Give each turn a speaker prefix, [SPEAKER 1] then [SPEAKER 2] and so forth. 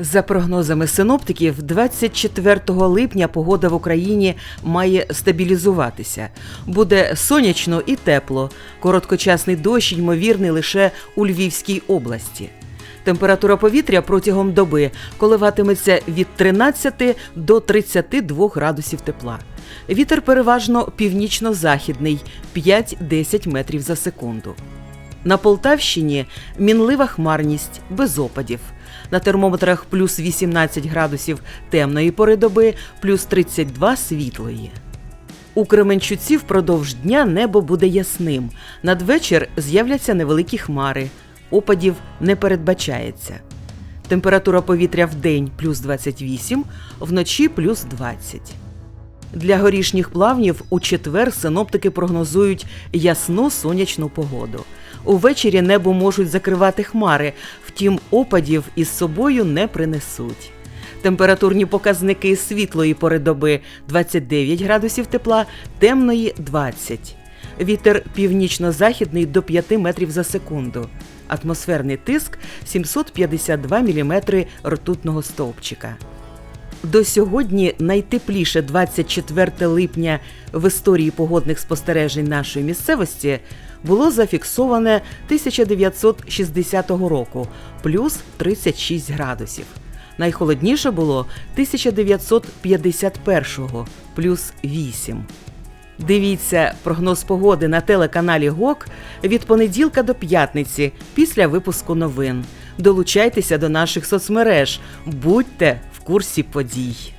[SPEAKER 1] За прогнозами синоптиків, 24 липня погода в Україні має стабілізуватися. Буде сонячно і тепло. Короткочасний дощ ймовірний лише у Львівській області. Температура повітря протягом доби коливатиметься від 13 до 32 градусів тепла. Вітер переважно північно-західний 5-10 метрів за секунду. На Полтавщині мінлива хмарність без опадів. На термометрах плюс 18 градусів темної пори доби, плюс 32 світлої. У Кременчуці впродовж дня небо буде ясним. Надвечір з'являться невеликі хмари. Опадів не передбачається. Температура повітря в день плюс 28, вночі плюс 20. Для горішніх плавнів у четвер синоптики прогнозують ясну сонячну погоду. Увечері небо можуть закривати хмари, втім опадів із собою не принесуть. Температурні показники світлої пори доби 29 градусів тепла, темної 20. Вітер північно-західний до 5 метрів за секунду. Атмосферний тиск 752 мм ртутного стовпчика. До сьогодні найтепліше 24 липня в історії погодних спостережень нашої місцевості було зафіксоване 1960 року плюс 36 градусів. Найхолодніше було 1951 плюс 8. Дивіться прогноз погоди на телеканалі ГОК від понеділка до п'ятниці після випуску новин. Долучайтеся до наших соцмереж, будьте курсі подій.